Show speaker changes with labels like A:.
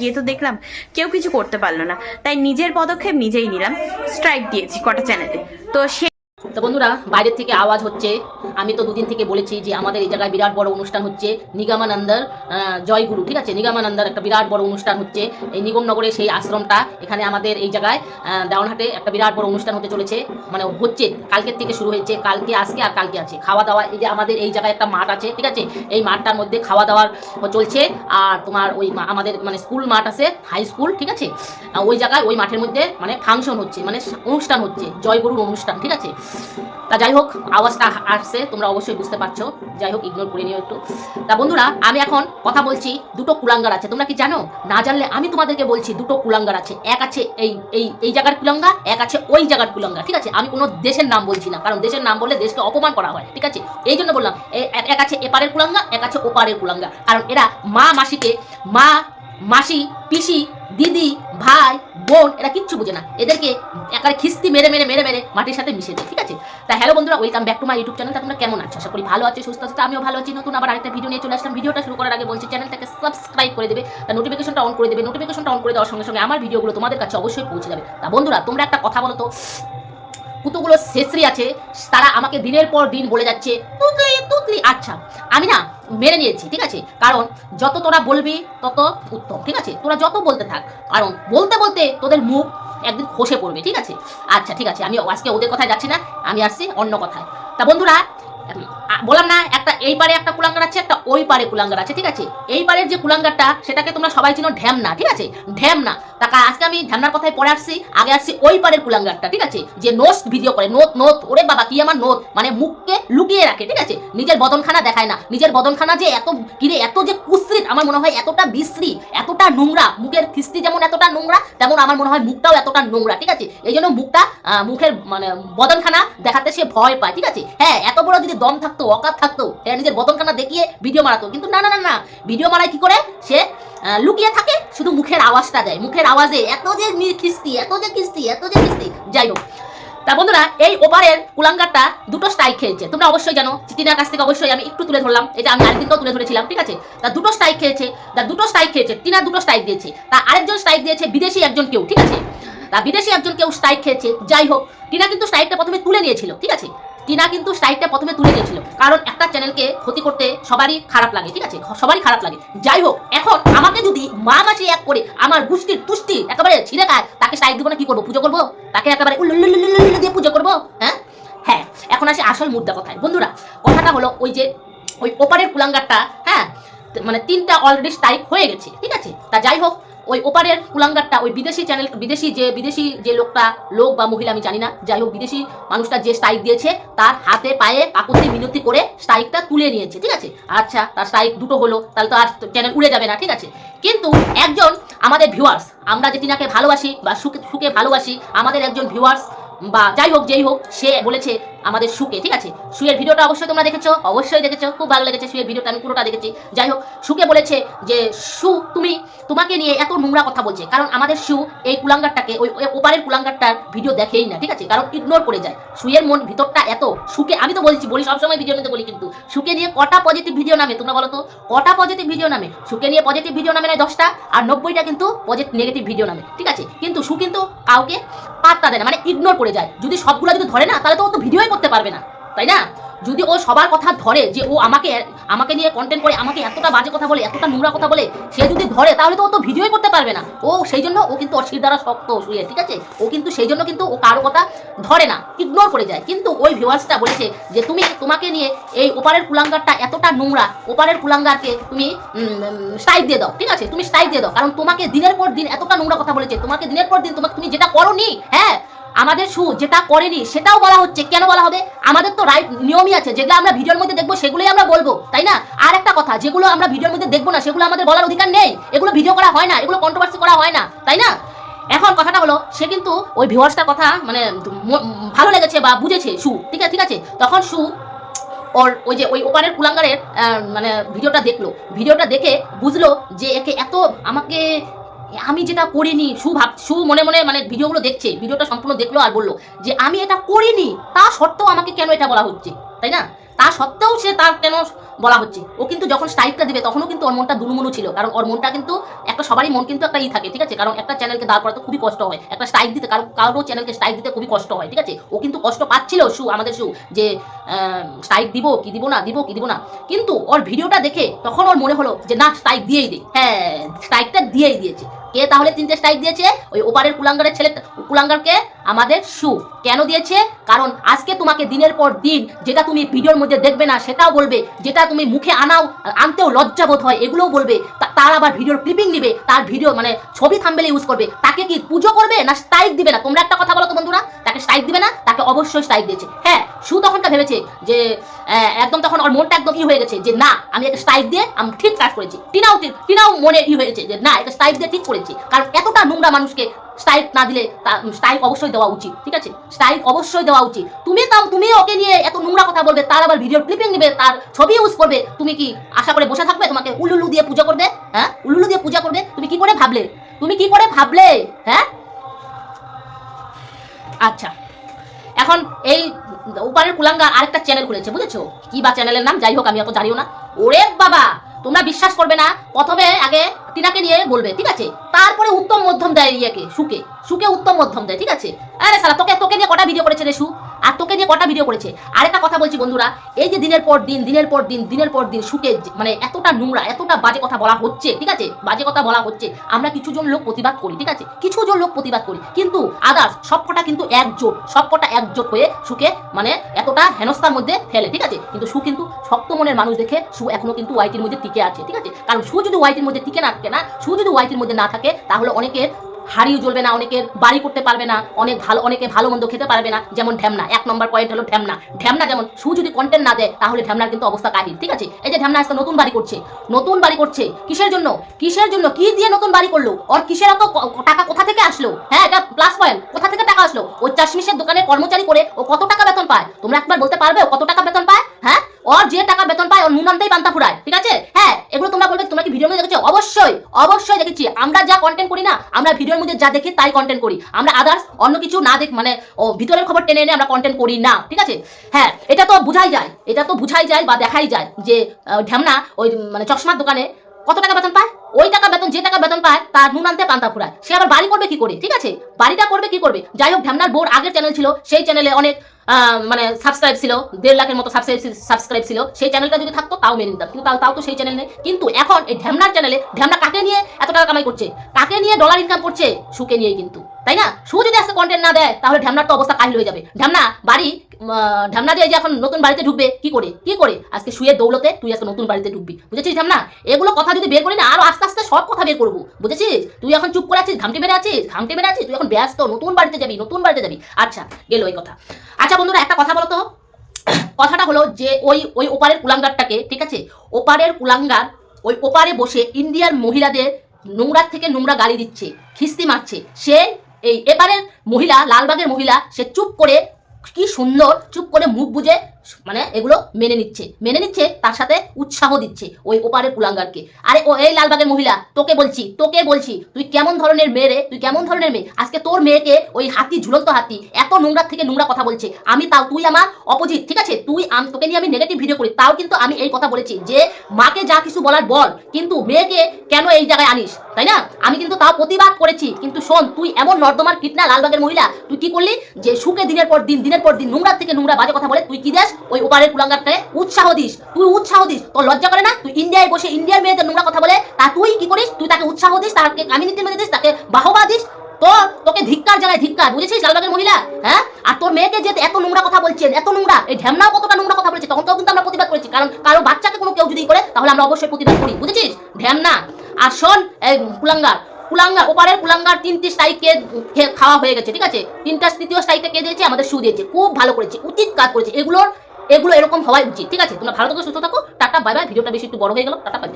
A: গিয়ে তো দেখলাম কেউ কিছু করতে পারল না। তাই নিজের পদক্ষেপ নিজেই নিলাম। স্ট্রাইক দিয়েছি কটা চ্যানেলে তো সে
B: তো বন্ধুরা, বাইরের থেকে আওয়াজ হচ্ছে। আমি তো দুদিন থেকে বলেছি যে আমাদের এই জায়গায় বিরাট বড় অনুষ্ঠান হচ্ছে নিগমানন্দর জয়গুরু, ঠিক আছে? নিগমানন্দার একটা বিরাট বড় অনুষ্ঠান হচ্ছে। এই নিগমনগরে সেই আশ্রমটা এখানে আমাদের এই জায়গায় দেওয়ানহাটে একটা বিরাট বড় অনুষ্ঠান হতে চলেছে। মানে হচ্ছে, কালকের থেকে শুরু হয়েছে, কালকে আজকে আর কালকে আছে। খাওয়া দাওয়া, এই যে আমাদের এই জায়গায় একটা মাঠ আছে, ঠিক আছে? এই মাঠটার মধ্যে খাওয়া দাওয়ার চলছে। আর তোমার ওই আমাদের মানে স্কুল মাঠ আছে, হাই স্কুল, ঠিক আছে? ওই জায়গায় ওই মাঠের মধ্যে মানে ফাংশন হচ্ছে মানে অনুষ্ঠান হচ্ছে, জয়গুরুর অনুষ্ঠান, ঠিক আছে? তা যাই হোক, আওয়াজটা আসছে, তোমরা অবশ্যই বুঝতে পারছ। যাই হোক ইগনোর করে নিও একটু। তা বন্ধুরা, আমি এখন কথা বলছি, দুটো কুলাঙ্গার আছে। তোমরা কি জানো? না জানলে আমি তোমাদেরকে বলছি, দুটো কুলাঙ্গার আছে। এক আছে এই এই এই জায়গার কুলাঙ্গা, এক আছে ওই জায়গার কুলাঙ্গা, ঠিক আছে? আমি কোনো দেশের নাম বলছি না, কারণ দেশের নাম বললে দেশকে অপমান করা হয়, ঠিক আছে? এই জন্য বললাম এক আছে এপারের কুলাঙ্গা, এক আছে ওপারের কুলাঙ্গা। কারণ এরা মা মাসিকে মা মাসি, পিসি, দিদি, ভাই, বোন, এরা কিচ্ছু বোঝে না। এদেরকে একারে খিস্তি মেরে মেরে মেরে মেরে মাটির সাথে মিশে দেয়, ঠিক আছে? তা হ্যালো বন্ধুরা welcome back to my YouTube channel তোমরা কেমন আছো? আশা করি ভালো আছো, সুস্থ আছো। আমিও ভালো আছি। নতুন আবার আরেকটা ভিডিও নিয়ে চলে আসলাম। ভিডিওটা শুরু করার আগে বলছি চ্যানেলটাকে সাবস্ক্রাইব করে দেবে। তা নোটিফিকেশনটা অন করে দেবে। নোটিফিকেশনটা অন করে দেওয়ার সঙ্গে সঙ্গে আমার ভিডিওগুলো তোমাদের কাছে অবশ্যই পৌঁছে যাবে। তা বন্ধুরা, তোমরা একটা কথা বলো তো কুতুগুলো শেষরি আছে, তারা আমাকে দিনের পর দিন বলে যাচ্ছে, তুতলি তুতলি। আচ্ছা আমি না মেনে নিয়েছি, ঠিক আছে? কারণ যত তোরা বলবি, তত উত্তম, ঠিক আছে? তোরা যত বলতে থাক, কারণ বলতে বলতে তোদের মুখ একদিন খসে পড়বে, ঠিক আছে? আচ্ছা ঠিক আছে, আমি আজকে ওদের কথায় যাচ্ছি না, আমি আসছি অন্য কথায়। তা বন্ধুরা বললাম না, একটা এই পারে একটা কুলাঙ্গার আছে, একটা ওই পারে কুলাঙ্গার আছে, ঠিক আছে? এই পারের যে কুলাঙ্গারটা, সেটাকে তোমরা সবাই চিনো ঢ্যাম না ঠিক আছে? ঢ্যামনা। তা কা- আজকে আমি ঢ্যামনার কথায় পরে আসছি, আগে আসছি ওই পারের কুলাঙ্গারটা, ঠিক আছে? যে নোস্ট ভিডিও করে নোত নোত ওরে বাবা, কি আমার নোত মানে মুখকে লুকিয়ে রাখে, ঠিক আছে? নিজের বদনখানা দেখায় না। নিজের বদনখানা যে এত কিরে এত যে কুশ্রিত আমার মনে হয় এতটা বিশ্রী, এতটা নোংরা, মুখের খিস্তি যেমন এতটা নোংরা, তেমন আমার মনে হয় মুখটাও এতটা নোংরা, ঠিক আছে? এই জন্য মুখটা মুখের মানে বদনখানা দেখাতে সে ভয় পায়, ঠিক আছে? হ্যাঁ এত বড় যদি দম থাকতো, অকাত থাকতো হ্যাঁ নিজের বদনখানা দেখিয়ে ভিডিও মারাতো। কিন্তু না না না না ভিডিও মারায় কি করে? সে লুকিয়ে থাকে, শুধু মুখের আওয়াজটা দেয়। মুখের আওয়াজে এত যে খিস্তি, এত যে খিস্তি, এত যে খিস্তি। যাই হোক। তা বন্ধুরা, এই ওপারের কুলাঙ্গারটা দুটো স্ট্রাইক খেয়েছে তোমরা অবশ্যই জানো, চিটিনার কাছ থেকে অবশ্যই আমি একটু তুলে ধরলাম। এটা আমি আরেকদিনও তুলে ধরেছিলাম, ঠিক আছে? তা দুটো স্ট্রাইক খেয়েছে তা দুটো স্ট্রাইক খেয়েছে টিনা দুটো স্ট্রাইক দিয়েছে। তা আরেকজন স্ট্রাইক দিয়েছে বিদেশি একজন কেউ, ঠিক আছে? তা বিদেশি একজন কেউ স্ট্রাইক খেয়েছে যাই হোক, টিনা কিন্তু স্ট্রাইকটা প্রথমে তুলে নিয়েছিল, ঠিক আছে? টিনা কিন্তু স্ট্রাইকটা প্রথমে তুলে নিয়েছিল। কারণ একটা চ্যানেলকে ক্ষতি করতে সবারই খারাপ লাগে, ঠিক আছে? সবারই খারাপ লাগে। যাই হোক, এখন আমাকে যদি মা মাসি এক করে আমার গুষ্টির তুষ্টি একেবারে ছিঁড়ে খায়, তাকে স্ট্রাইক দিব না, কি করব, পুজো করব? তাকে একেবারে দিয়ে পুজো করব হ্যাঁ হ্যাঁ এখন আসে আসল মুদ্রা কথায় বন্ধুরা কথাটা হলো ওই যে ওই ওপারের কুলাঙ্গারটা হ্যাঁ মানে তিনটা অলরেডি স্ট্রাইক হয়ে গেছে ঠিক আছে তা যাই হোক ওই ওপারের কুলাঙ্গারটা, ওই বিদেশি চ্যানেল বিদেশি যে বিদেশি যে লোকটা, লোক বা মহিলা, আমি জানি না। যাই হোক, বিদেশি মানুষটা যে স্ট্রাইক দিয়েছে, তার হাতে, পায়ে, কাকুতি, মিনতি করে স্ট্রাইকটা তুলে নিয়েছে, ঠিক আছে? আচ্ছা তার স্ট্রাইক দুটো হলো, তাহলে তো আর চ্যানেল উড়ে যাবে না, ঠিক আছে? কিন্তু একজন আমাদের ভিউয়ার্স আমরা যে টিনাকে ভালোবাসি বা সুখে সুখে ভালোবাসি, আমাদের একজন ভিউয়ার্স বা যাই হোক, যেই হোক, সে বলেছে আমাদের সুকে, ঠিক আছে? সুয়ের ভিডিওটা অবশ্যই তোমরা দেখেছ, অবশ্যই দেখেছ, খুব ভালো লেগেছে সুয়ের ভিডিওটা, আমি পুরোটা দেখেছি। যাই হোক, সুকে বলেছে যে, সু, তুমি, তোমাকে নিয়ে এত নোংরা কথা বলছে, কারণ আমাদের সু এই কুলাঙ্গারটাকে, ওই ওপারের কুলাঙ্গারটার ভিডিও দেখেই না, ঠিক আছে? কারণ ইগনোর করে যায়। সুয়ের মন ভিতরটা এত, সুকে, আমি তো বলছি, বলি, সবসময় ভিডিও নিতে বলি কিন্তু, সুকে নিয়ে কটা পজিটিভ ভিডিও নামে তোমরা বলো তো? কটা পজিটিভ ভিডিও নামে? সুকে নিয়ে পজিটিভ ভিডিও নামে নয় দশটা, আর নব্বইটা কিন্তু পজিটিভ নেগেটিভ ভিডিও নামে, ঠিক আছে? কিন্তু সু কিন্তু কাউকে পাত্তা দেয় না মানে ইগনোর করে যায়। যদি সবগুলো যদি ধরে না, তাহলে তো ও তো ভিডিওই করতে পারবে না। তাই না? যদি ও সবার কথা ধরে যে ও আমাকে আমাকে নিয়ে কন্টেন্ট করে, আমাকে এতটা বাজে কথা বলে, এতটা নোংরা কথা বলে, সে যদি ধরে, তাহলে তো ও তো ভিডিওই করতে পারবে না। ও সেই জন্য ও কিন্তু অশির দ্বারা শক্ত শুয়ে, ঠিক আছে? ও কিন্তু সেই জন্য কিন্তু ও কারও কথা ধরে না ইগনোর করে যায়। কিন্তু ওই ভিউয়ার্সটা বলেছে যে তুমি তোমাকে নিয়ে এই ওপারের কুলাঙ্গারটা এতটা নোংরা, ওপারের কুলাঙ্গারকে তুমি স্ট্রাইক দিয়ে দাও, ঠিক আছে? তুমি স্ট্রাইক দিয়ে দাও। কারণ তোমাকে দিনের পর দিন এতটা নোংরা কথা বলেছে, তোমাকে দিনের পর দিন তোমাকে তুমি যেটা করনি হ্যাঁ? আমাদের শু যেটা করেনি, সেটাও বলা হচ্ছে। কেন বলা হবে? আমাদের তো রাইট নিয়মই আছে। যেগুলো আমরা ভিডিওর মধ্যে দেখব, সেগুলোই আমরা বলব, তাই না? আর একটা কথা, যেগুলো আমরা ভিডিওর মধ্যে দেখব না, সেগুলো আমাদের বলার অধিকার নেই। এগুলো ভিডিও করা হয় না, এগুলো কন্ট্রোভার্সি করা হয় না, তাই না? এখন কথাটা হলো, সে কিন্তু ওই ভিউয়ার্সটার কথা মানে ভালো লেগেছে বা বুঝেছে শু ঠিক আছে ঠিক আছে? তখন শু ওর ওই যে, ওই ওপারের কুলাঙ্গারের মানে ভিডিওটা দেখল। ভিডিওটা দেখে বুঝলো যে, একে এত আমাকে আমি যেটা করিনি, সু ভাব, সু মনে মনে মানে ভিডিওগুলো দেখছে, ভিডিওটা সম্পূর্ণ দেখল আর বলল যে আমি এটা করিনি, তা সত্ত্বেও আমাকে কেন এটা বলা হচ্ছে? তাই না? তা সত্ত্বেও সে তার কেন বলা হচ্ছে? ও কিন্তু যখন স্ট্রাইকটা দিবে, তখনও কিন্তু ওর মনটা দুনুমুনু ছিল। কারণ ওর মনটা কিন্তু একটা সবারই মন কিন্তু একটা ই থাকে, ঠিক আছে? কারণ একটা চ্যানেলকে দাঁড় করাতে খুবই কষ্ট হয়। একটা স্ট্রাইক দিতে, কারও কারও চ্যানেলকে স্ট্রাইক দিতে খুবই কষ্ট হয়, ঠিক আছে? ও কিন্তু কষ্ট পাচ্ছিল সু, আমাদের সু, যে স্ট্রাইক দিব কি দিব না, দিব কি দিব না। কিন্তু ওর ভিডিওটা দেখে তখন ওর মনে হলো যে, না স্ট্রাইক দিয়েই দে। হ্যাঁ স্ট্রাইকটা দিয়েই দিয়েছে। কে তাহলে তিনটে স্ট্রাইক দিয়েছে? ওই ওপারের কুলাঙ্গারের ছেলে, কুলাঙ্গারকে, আমাদের সু। কেন দিয়েছে? কারণ আজকে তোমাকে দিনের পর দিন যেটা তুমি ভিডিওর মধ্যে দেখবে না, সেটাও বলবে। যেটা তুমি মুখে আনাও, আনতেও লজ্জাবোধ হয়, এগুলোও বলবে। তার আবার ভিডিওর ক্লিপিং নিবে, তার ভিডিও মানে ছবি থাম্বেলে ইউজ করবে। তাকে কি পুজো করবে না স্ট্রাইক দিবে না? তোমরা একটা কথা বলো তো বন্ধুরা, তাকে স্ট্রাইক দিবে না? তাকে অবশ্যই স্ট্রাইক দিয়েছে। হ্যাঁ সু তখনটা ভেবেছে যে একদম তখন ওর মনটা একদম ই হয়ে গেছে যে, না, আমি একটা স্ট্রাইক দিয়ে আমি ঠিক কাজ করেছি। টিনাও টিনাও মনে ই হয়েছে যে, না একটা স্ট্রাইক দিয়ে ঠিক করেছি। কারণ এতটা নোংরা মানুষকে স্ট্রাইক না দিলে স্ট্রাইক অবশ্যই দেওয়া উচিত, ঠিক আছে? স্ট্রাইক অবশ্যই দেওয়া উচিত। তুমি তাও তুমি ওকে নিয়ে এত নোংরা কথা বলবে, তার আবার ভিডিও ক্লিপিং নেবে তার ছবি ইউজ করবে, তুমি কি আশা করে বসে থাকবে, তোমাকে উলুলু দিয়ে পূজা করবে? হ্যাঁ? উলুলু দিয়ে পূজা করবে? তুমি কি করে ভাবলে? তুমি কি করে ভাবলে? হ্যাঁ? আচ্ছা এখন এই উপারের কুলাঙ্গার আরেকটা চ্যানেল খুলেছে, বুঝেছ? কি বা চ্যানেলের নাম? যাই হোক, আমি অত জানিও না। ওরে বাবা, তোমরা বিশ্বাস করবে না? প্রথমে, আগে টিনাকে নিয়ে বলবে, ঠিক আছে? তারপরে উত্তম মধ্যম দেয় ইয়েকে, সুকে। সুকে উত্তম মধ্যম দেয়, ঠিক আছে? আরে সারা তোকে তোকে নিয়ে কটা ভিডিও করেছে রে সু? আর তোকে নিয়ে কটা ভিডিও করেছে? আরেকটা কথা বলছি বন্ধুরা, এই যে দিনের পর দিন, দিনের পর দিন, দিনের পর দিন যে- মানে এতটা নোংরা, এতটা বাজে কথা বলা হচ্ছে, ঠিক আছে? বাজে কথা বলা হচ্ছে, আমরা কিছুজন লোক প্রতিবাদ করি, ঠিক আছে? কিছুজন লোক প্রতিবাদ করি, কিন্তু আদার্স সবকটা কিন্তু একজোট, সবকটা একজোট হয়ে সুকে মানে এতটা হেনস্থার মধ্যে ফেলে, ঠিক আছে? কিন্তু সু কিন্তু শক্ত মনের মানুষ দেখে সু এখনও কিন্তু ওয়াইটির মধ্যে টিকে আছে, ঠিক আছে? কারণ সু যদি ওয়াইটির মধ্যে টিকে না থাকে না, সু যদি ওয়াইটির মধ্যে না থাকে, তাহলে অনেকের হাড়িও জ্বলবে না, অনেকের বাড়ি করতে পারবে না, অনেক ভালো, অনেকে ভালো মন্দ খেতে পারবে না, যেমন ঢ্যামনা। এক নম্বর পয়েন্ট হলো ঢ্যামনা। ঢ্যামনা যেমন সু যদি কন্টেন্ট না দেয়, তাহলে ঢ্যামনার কিন্তু অবস্থা কাহিল, ঠিক আছে? এই যে ঢ্যামনা আজকে নতুন বাড়ি করছে। নতুন বাড়ি করছে কিসের জন্য? কিসের জন্য? কি দিয়ে নতুন বাড়ি করল? ওর কিসের এত টাকা কোথা থেকে আসলো? হ্যাঁ এটা প্লাস পয়েন্ট কোথা থেকে টাকা আসলো? ওই চাশমিশের দোকানে কর্মচারী করে ও কত টাকা বেতন পায়? তোমরা একবার বলতে পারবে কত টাকা বেতন ওর যে টাকা বেতন পায়, ওর নুন আনতেই পান্তা ফুরায়, ঠিক আছে? হ্যাঁ এগুলো তোমরা বলবে, তোমরা কি ভিডিও মধ্যে দেখেছ? অবশ্যই অবশ্যই দেখেছি। আমরা যা কন্টেন্ট করি না, আমরা ভিডিওর মধ্যে যা দেখি তাই কন্টেন্ট করি। আমরা আদার্স অন্য কিছু না দেখ মানে ও, ভিতরের খবর টেনে এনে আমরা কন্টেন্ট করি না, ঠিক আছে? হ্যাঁ এটা তো বুঝাই যায়, এটা তো বুঝাই যায় বা দেখাই যায় যে ঢ্যামনা, ওই মানে চশমার দোকানে কত টাকা বেতন পায়? ওই টাকা বেতন যে টাকা বেতন পায় তার নুন আনতে পান্তা ফুরায়। সে আবার বাড়ি করবে কি করে? ঠিক আছে? বাড়িটা করবে কি করবে? যাই হোক ঢ্যামনার বোর আগের চ্যানেল ছিল সেই চ্যানেলে অনেক মানে সাবস্ক্রাইব ছিল দেড় লাখের মতো সাবস্ক্রাইব সাবস্ক্রাইব ছিল সেই চ্যানেলটা যদি থাকতো তাও মেনে নিতাম। কিন্তু তাও তাও তো সেই চ্যানেল নেই। কিন্তু এখন এই ঢ্যামনার চ্যানেলে ঢ্যামনা কাকে নিয়ে এত টাকা কামাই করছে? কাকে নিয়ে ডলার ইনকাম করছে? সুকে নিয়ে কিন্তু। তাই না? সু যদি আজকে কন্টেন্ট না দেয় তাহলে ঢ্যামনার তো অবস্থা কাহিল হয়ে যাবে। ঢ্যামনা বাড়ি আহ, ঢ্যামনা দিয়ে যে এখন নতুন বাড়িতে ঢুকবে কি করে? কি করে? আজকে শুয়ে দৌলতে তুই আজকে নতুন বাড়িতে ঢুকবি। বুঝেছিস ঢ্যামনা? এগুলো কথা যদি বের করি না আরও আস্তে আস্তে সব কথা বের করব, বুঝেছিস? তুই এখন চুপ করে আছিস, ঘামটে মেরে আছিস? ঘামটে মেরে আছিস? তুই এখন ব্যস্ত, নতুন বাড়িতে যাবি, নতুন বাড়িতে যাবি। আচ্ছা গেল ওই কথা। আচ্ছা বন্ধুরা, একটা কথা বলো তো কথাটা হলো যে ওই ওই ওপারের কুলাঙ্গারটাকে, ঠিক আছে? ওপারের কুলাঙ্গার ওই ওপারে বসে ইন্ডিয়ার মহিলাদের নোংরার থেকে নোংরা গালি দিচ্ছে, খিস্তি মারছে। সে এই এপারের মহিলা, লালবাগের মহিলা, সে চুপ করে কি সুন্দর, চুপ করে মুখ বুজে মানে এগুলো মেনে নিচ্ছে। মেনে নিচ্ছে, তার সাথে উৎসাহ দিচ্ছে ওই ওপারের কুলাঙ্গারকে আরে ও, এই লালবাগের মহিলা, তোকে বলছি তোকে বলছি, তুই কেমন ধরনের মেয়ে রে? তুই কেমন ধরনের মেয়ে? আজকে তোর মেয়েকে ওই হাতি, ঝুলন্ত হাতি, এত নোংরা থেকে নোংরা কথা বলছে। আমি তাও, তুই আমার অপোজিট ঠিক আছে? তুই আম, তোকে নিয়ে আমি নেগেটিভ ভিডিও করি, তাও কিন্তু আমি এই কথা বলেছি যে, মাকে যা কিছু বলার বল, কিন্তু মেয়েকে কেন এই জায়গায় আনিস, তাই না? আমি কিন্তু তাও প্রতিবাদ করেছি, কিন্তু শোন, তুই এমন নর্দমার কীটনা লালবাগের মহিলা, তুই কি করলি? যে সুখে দিনের পর দিন, দিনের পর দিন নোংরা থেকে নোংরা বাজে কথা বলে, তুই কি দেস ওই ওপারের কুলাঙ্গারকে উৎসাহ দিস। তুই উৎসাহ দিস, তোর লজ্জা করে না? তুই ইন্ডিয়ায় বসে ইন্ডিয়ার মেয়েদের নোংরা কথা বলে, তা তুই কি করিস? তুই তাকে উৎসাহ দিস, তাকে কমিউনিটির মধ্যে দিস, তাকে বাহবা দিস। তো তোকে ধিক্কার জানায় ধিক্কার, বুঝেছিস লালবাগের মহিলা? হ্যাঁ? আর তোর মেয়েকে যে এত নোংরা কথা বলছেন, এত নোংরা, এই ঢ্যামনাও কতটা নোংরা কথা বলেছে, তখন তো কিন্তু আমরা প্রতিবাদ করেছি, কারণ কারও বাচ্চাকে কোনো কেউ যদি করে, তাহলে আমরা অবশ্যই প্রতিবাদ করি, বুঝেছিস? ঢ্যামনা। আর শোন, এই কুলাঙ্গার কুলাঙ্গার, ওপারের কুলাঙ্গার তিনটি স্ট্রাইকে খাওয়া হয়ে গেছে, ঠিক আছে? তিনটা তৃতীয় স্ট্রাইকটা কে দিয়েছে? আমাদের সু দিয়েছে। খুব ভালো করেছে, উচিত কাজ করেছে। এগুলোর, এগুলো এরকম হওয়াই উচিত, ঠিক আছে? তোমরা ভালো থাকো, সুস্থ থাকো। Tata, bye bye. ভিডিওটা বেশি একটু বড় হয়ে গেল, টাটা বাই।